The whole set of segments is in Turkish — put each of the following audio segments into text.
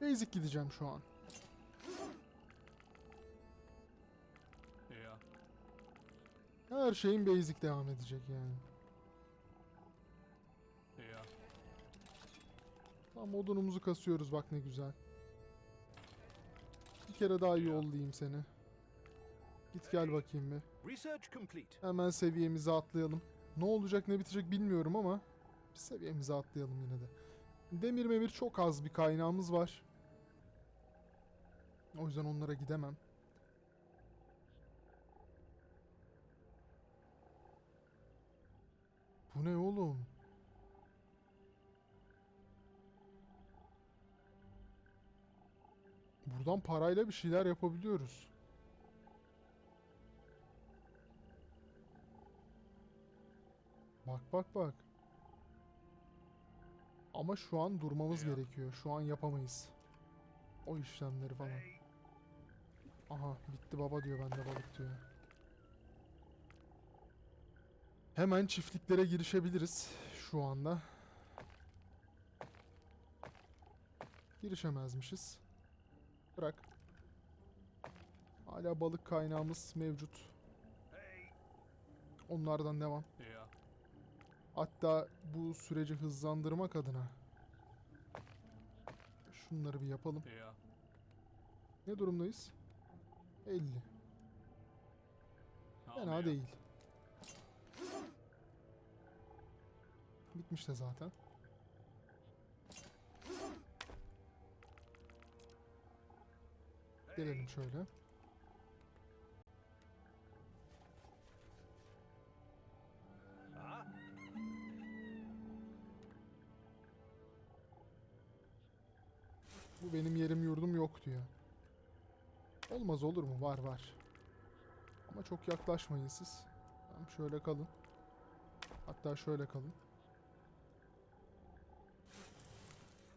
Basic gideceğim şu an. Her şeyin basic devam edecek yani. Yeah. Tamam odunumuzu kasıyoruz bak ne güzel. Bir kere daha yollayayım seni. Git gel bakayım bir. Research complete. Hemen seviyemizi atlayalım. Ne olacak ne bitecek bilmiyorum ama bir seviyemizi atlayalım yine de. Demir memir çok az bir kaynağımız var. O yüzden onlara gidemem. Bu ne oğlum? Buradan parayla bir şeyler yapabiliyoruz. Bak bak bak. Ama şu an durmamız gerekiyor. Şu an yapamayız. O işlemleri falan. Aha bitti baba diyor bende balık diyor. Hemen çiftliklere girişebiliriz şu anda. Girişemezmişiz. Bırak. Hala balık kaynağımız mevcut. Onlardan devam. Hatta bu süreci hızlandırmak adına şunları bir yapalım. Ne durumdayız? 50. Oh, Fena değil. Bitmiş de zaten. Gelelim şöyle. Olmaz olur mu? Var var. Ama çok yaklaşmayın siz. Tamam şöyle kalın. Hatta şöyle kalın.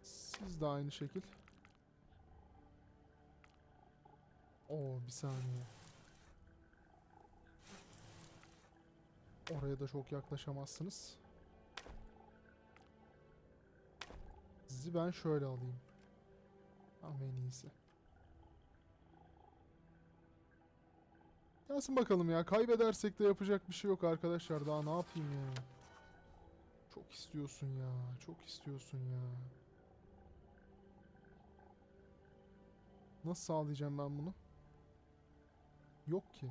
Siz de aynı şekil. Oo bir saniye. Oraya da çok yaklaşamazsınız. Sizi ben şöyle alayım. Tamam en iyisi. Gelsin bakalım ya. Kaybedersek de yapacak bir şey yok arkadaşlar. Daha ne yapayım ya. Çok istiyorsun ya. Çok istiyorsun ya. Nasıl sağlayacağım ben bunu? Yok ki.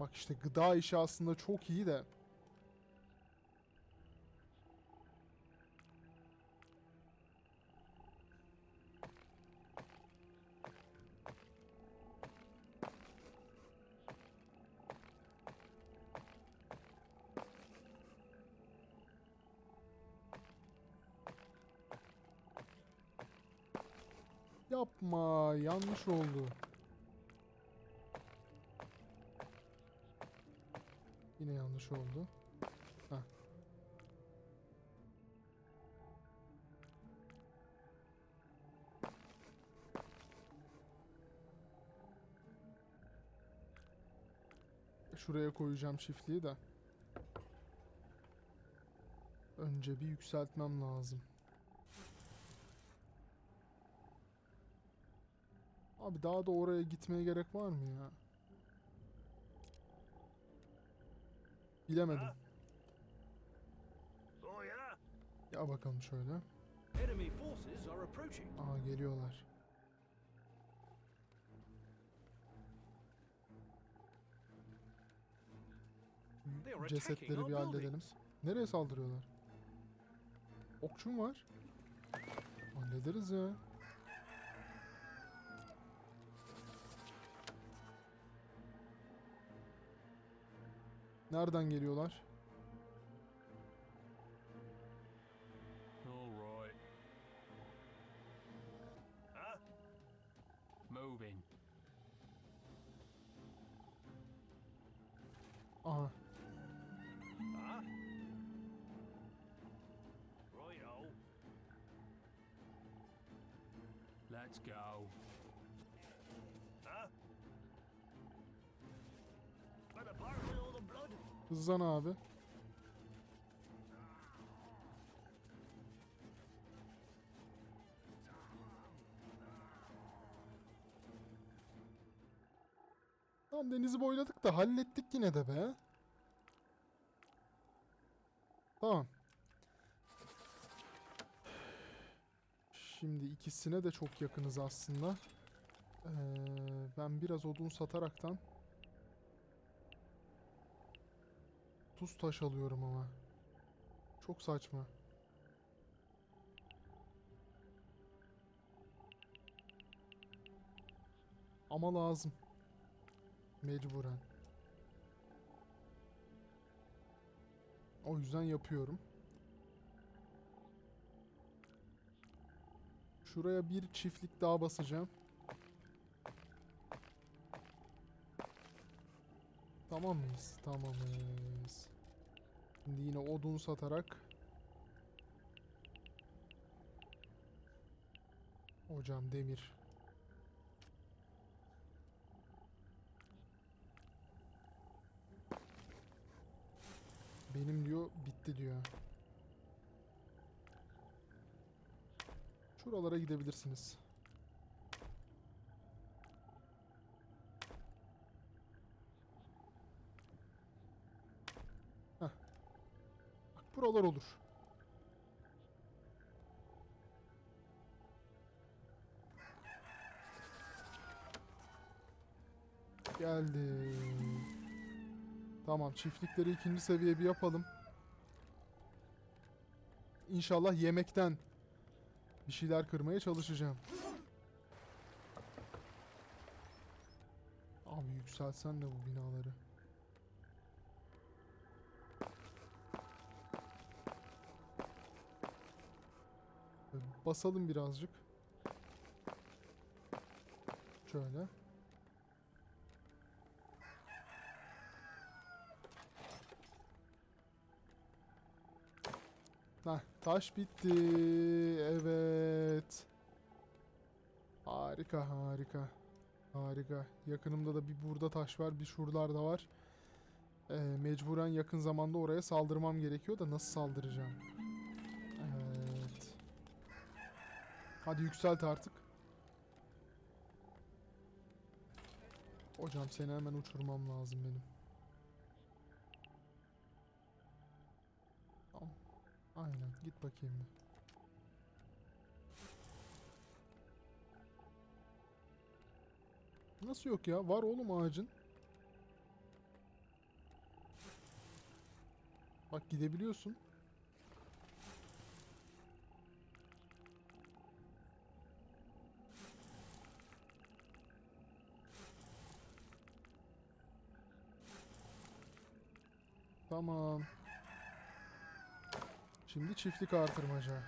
Bak işte gıda işi aslında çok iyi de. Yapma, yanlış oldu. Yine yanlış oldu. Heh. Şuraya koyacağım çiftliği de. Önce bir yükseltmem lazım. Abi daha da oraya gitmeye gerek var mı ya? Bilemedim. Ya bakalım şöyle. Aa geliyorlar. Cesetleri bir halledelim. Nereye saldırıyorlar? Okçum var. Hallederiz ya. Nereden geliyorlar? Hızlan abi. Tamam denizi boyladık da hallettik yine de be. Tamam. Şimdi ikisine de çok yakınız aslında. Ee, ben biraz odun sataraktan tuz taş alıyorum ama. Çok saçma. Ama lazım. Mecburen. O yüzden yapıyorum. Şuraya bir çiftlik daha basacağım. Tamam mıyız? Tamamız. Şimdi yine odun satarak Hocam demir. Benim diyor bitti diyor. Şuralara gidebilirsiniz. Buralar olur. Geldi. Tamam çiftlikleri ikinci seviye bir yapalım. İnşallah yemekten bir şeyler kırmaya çalışacağım. Abi yükselsen de bu binaları. Basalım birazcık. Şöyle. Heh, taş bitti. Evet. Harika, harika. Harika. Yakınımda da bir burada taş var, bir şuralarda var. Ee, mecburen yakın zamanda oraya saldırmam gerekiyor da nasıl saldıracağım? Hadi yükselt artık. Hocam seni hemen uçurmam lazım benim. Tamam. Aynen. Git bakayım bir. Nasıl yok ya? Var oğlum ağacın. Bak gidebiliyorsun. Tamam. Şimdi çiftlik artırmaca.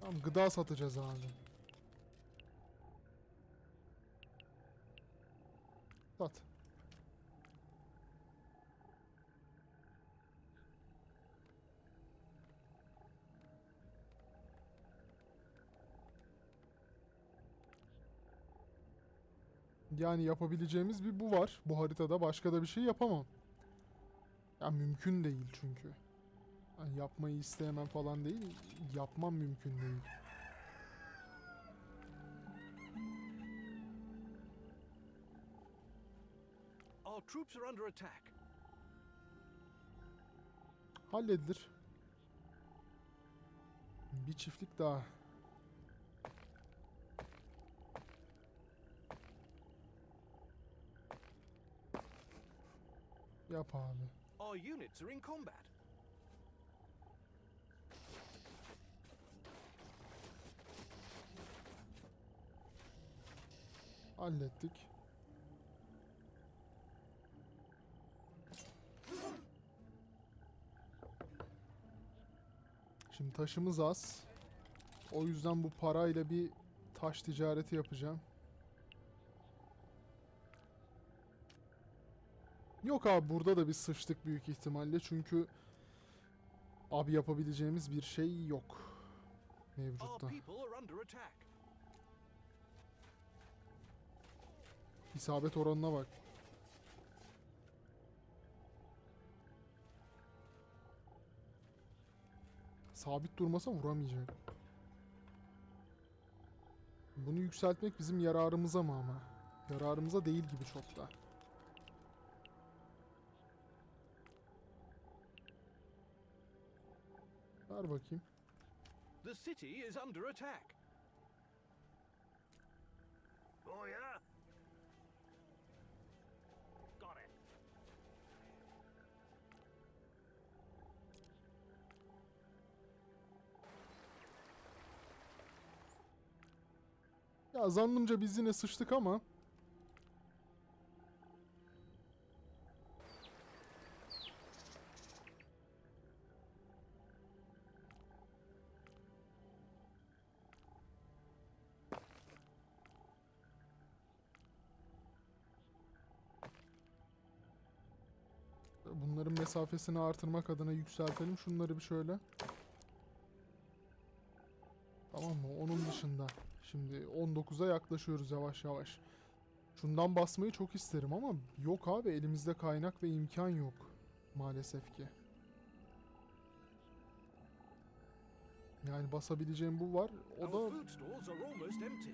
Tamam gıda satacağız abi. Yani yapabileceğimiz bir bu var. Bu haritada başka da bir şey yapamam. Ya mümkün değil çünkü. Yani yapmayı isteyemem falan değil. Yapmam mümkün değil. Our troops are under attack. Halledilir. Bir çiftlik daha. Yap abi. Our units are in combat. Hallettik. Şimdi taşımız az. O yüzden bu parayla bir taş ticareti yapacağım. Yok abi burada da bir sıçtık büyük ihtimalle çünkü abi yapabileceğimiz bir şey yok mevcutta. İsabet oranına bak. Sabit durmasa vuramayacak. Bunu yükseltmek bizim yararımıza mı ama? Yararımıza değil gibi çok da. Ver bakayım. The city is under attack. Oh, yeah? Got it. Ya zannımca biz yine sıçtık ama mesafesini artırmak adına yükseltelim. Şunları bir şöyle. Tamam mı? Onun dışında. Şimdi 19'a yaklaşıyoruz yavaş yavaş. Şundan basmayı çok isterim ama yok abi elimizde kaynak ve imkan yok. Maalesef ki. Yani basabileceğim bu var. O da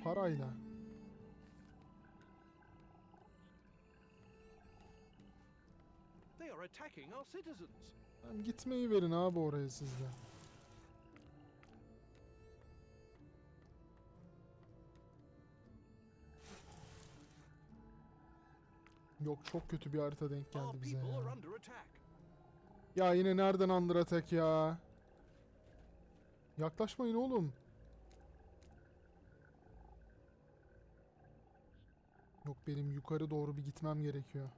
parayla. They are attacking our citizens. Hem gitmeyi verin abi oraya sizde. Yok çok kötü bir harita denk geldi bize ya. Ya yine nereden Under Attack ya? Yaklaşmayın oğlum. Yok benim yukarı doğru bir gitmem gerekiyor.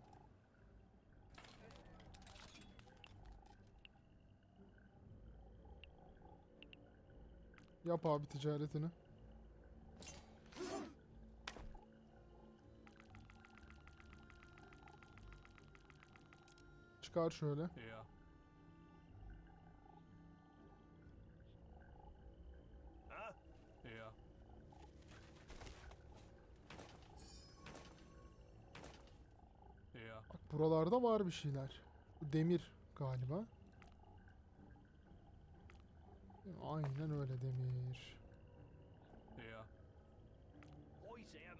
Yap abi ticaretini. Çıkar şöyle. Bak buralarda var bir şeyler. Demir galiba. Aynen öyle demir. Here. Poison.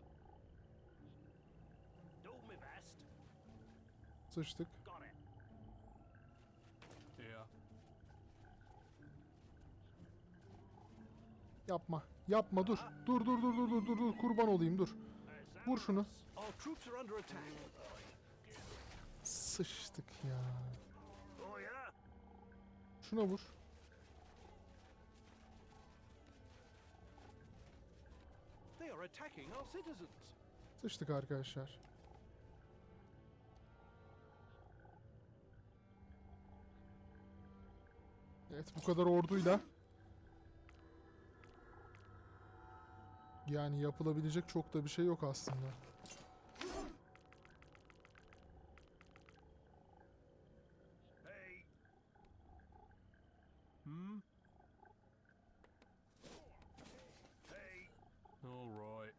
Do my best. Sıçtık. Got it. Here. Yapma. Yapma dur. Dur dur dur dur dur dur dur kurban olayım dur. Vur şunu. Sıçtık ya. Yeah? Şuna vur. Sıçtık arkadaşlar. Evet bu kadar orduyla yani yapılabilecek çok da bir şey yok aslında. Hey. Hmm? Hey. All right.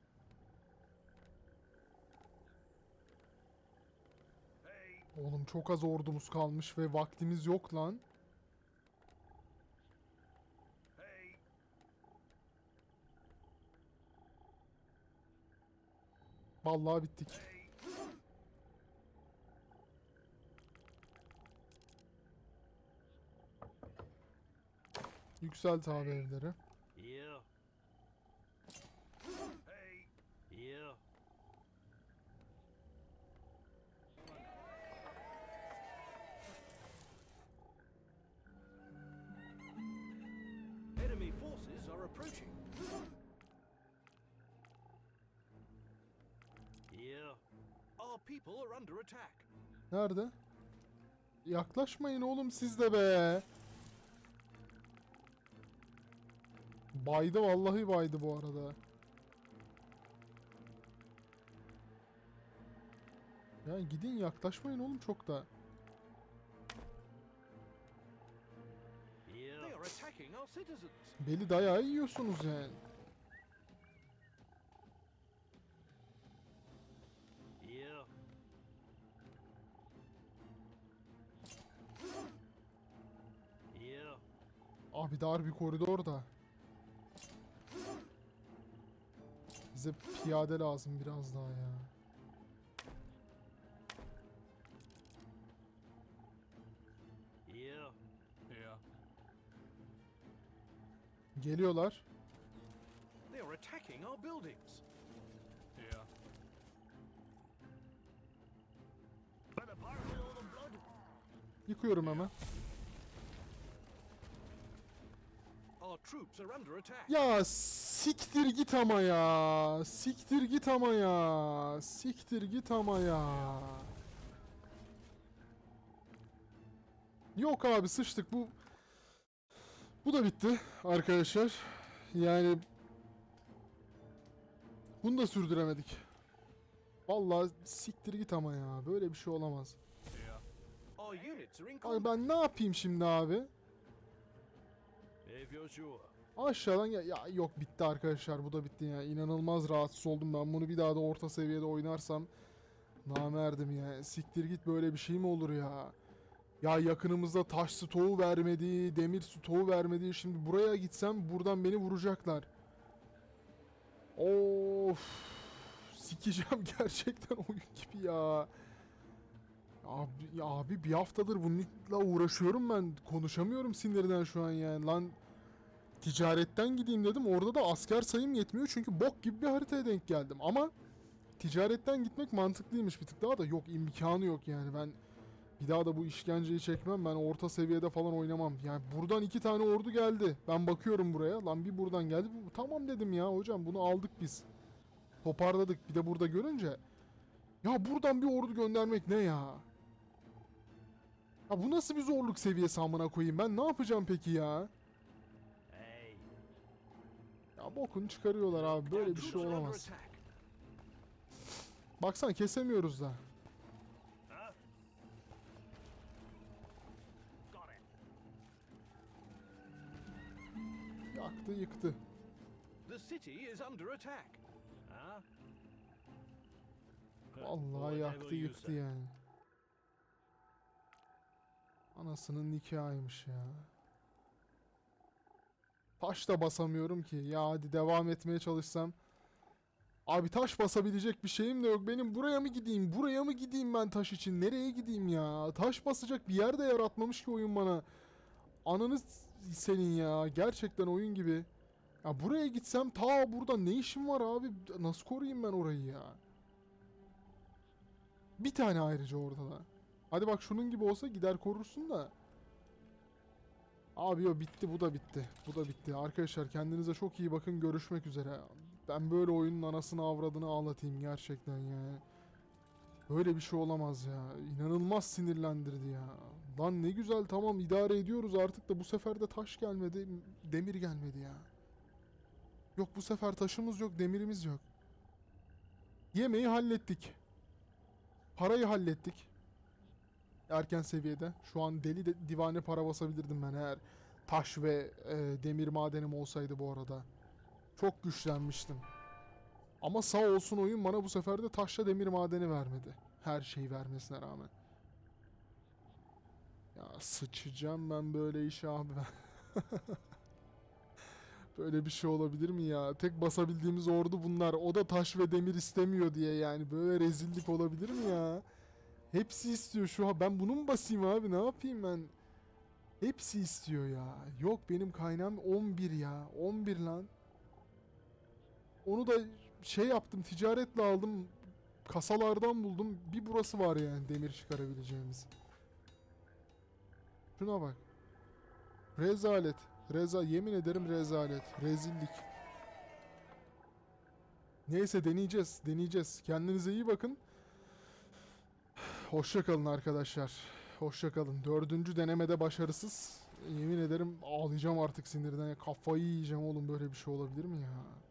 Hey. Oğlum çok az ordumuz kalmış ve vaktimiz yok lan. Hey. Vallahi bittik. Hey. Yükselt abi evleri. Here. Hey. Here. Nerede? Yaklaşmayın oğlum siz de be. Baydı vallahi baydı bu arada. Ya gidin yaklaşmayın oğlum çok da. Beli dayağı yiyorsunuz yani. Abi dar bir koridor da. Bize piyade lazım biraz daha ya. Here. Here. Geliyorlar. They are attacking our buildings. Blood. Yıkıyorum hemen. Ya siktir git ama ya. Siktir git ama ya. Siktir git ama ya. Yok abi sıçtık bu. Bu da bitti arkadaşlar. Yani bunu da sürdüremedik. Vallahi siktir git ama ya. Böyle bir şey olamaz. Ay ben ne yapayım şimdi abi? Aşağıdan ya, ya yok bitti arkadaşlar bu da bitti ya. İnanılmaz rahatsız oldum ben. Bunu bir daha da orta seviyede oynarsam namerdim ya. Siktir git böyle bir şey mi olur ya? Ya yakınımızda taş stoğu vermedi demir stoğu vermedi şimdi buraya gitsem buradan beni vuracaklar. Of! Sikeceğim gerçekten oyun gibi ya. Abi, ya abi bir haftadır bununla uğraşıyorum ben. Konuşamıyorum sinirden şu an yani. Lan ticaretten gideyim dedim. Orada da asker sayım yetmiyor çünkü bok gibi bir haritaya denk geldim. Ama ticaretten gitmek mantıklıymış bir tık daha da yok imkanı yok yani ben bir daha da bu işkenceyi çekmem. Ben orta seviyede falan oynamam. Yani buradan iki tane ordu geldi. Ben bakıyorum buraya. Lan bir buradan geldi. Tamam dedim ya hocam bunu aldık biz. Toparladık. Bir de burada görünce ya buradan bir ordu göndermek ne ya? Ya bu nasıl bir zorluk seviyesi amına koyayım ben ne yapacağım peki ya? Ya bokunu çıkarıyorlar abi böyle bir şey olamaz. Baksana kesemiyoruz da. Yaktı yıktı. The city is under attack. Vallahi yaktı yıktı yani. Anasının nikahıymış ya. Taş da basamıyorum ki. Ya hadi devam etmeye çalışsam. Abi taş basabilecek bir şeyim de yok. Benim buraya mı gideyim? Buraya mı gideyim ben taş için? Nereye gideyim ya? Taş basacak bir yer de yaratmamış ki oyun bana. Ananı senin ya. Gerçekten oyun gibi. Ya buraya gitsem ta burada ne işim var abi? Nasıl koruyayım ben orayı ya? Bir tane ayrıca orada da. Hadi bak şunun gibi olsa gider korursun da. Abi yo bitti bu da bitti. Bu da bitti. Arkadaşlar kendinize çok iyi bakın. Görüşmek üzere. Ben böyle oyunun anasını avradını ağlatayım gerçekten yani. Böyle bir şey olamaz ya. İnanılmaz sinirlendirdi ya. Lan ne güzel tamam idare ediyoruz artık da bu sefer de taş gelmedi. Demir gelmedi ya. Yok bu sefer taşımız yok demirimiz yok. Yemeği hallettik. Parayı hallettik. Erken seviyede. Şu an deli de divane para basabilirdim ben eğer taş ve e, demir madenim olsaydı bu arada. Çok güçlenmiştim. Ama sağ olsun oyun bana bu sefer de taşla demir madeni vermedi. Her şeyi vermesine rağmen. Ya sıçacağım ben böyle işe abi ben. Böyle bir şey olabilir mi ya? Tek basabildiğimiz ordu bunlar. O da taş ve demir istemiyor diye yani. Böyle rezillik olabilir mi ya? Hepsi istiyor şu an. Ben bunu mu basayım abi? Ne yapayım ben? Hepsi istiyor ya. Yok benim kaynağım 11 ya. 11 lan. Onu da şey yaptım. Ticaretle aldım. Kasalardan buldum. Bir burası var yani demir çıkarabileceğimiz. Şuna bak. Rezalet. Reza yemin ederim rezalet. Rezillik. Neyse deneyeceğiz. Deneyeceğiz. Kendinize iyi bakın. Hoşça kalın arkadaşlar. Hoşça kalın. Dördüncü denemede başarısız. Yemin ederim ağlayacağım artık sinirden. Kafayı yiyeceğim oğlum böyle bir şey olabilir mi ya?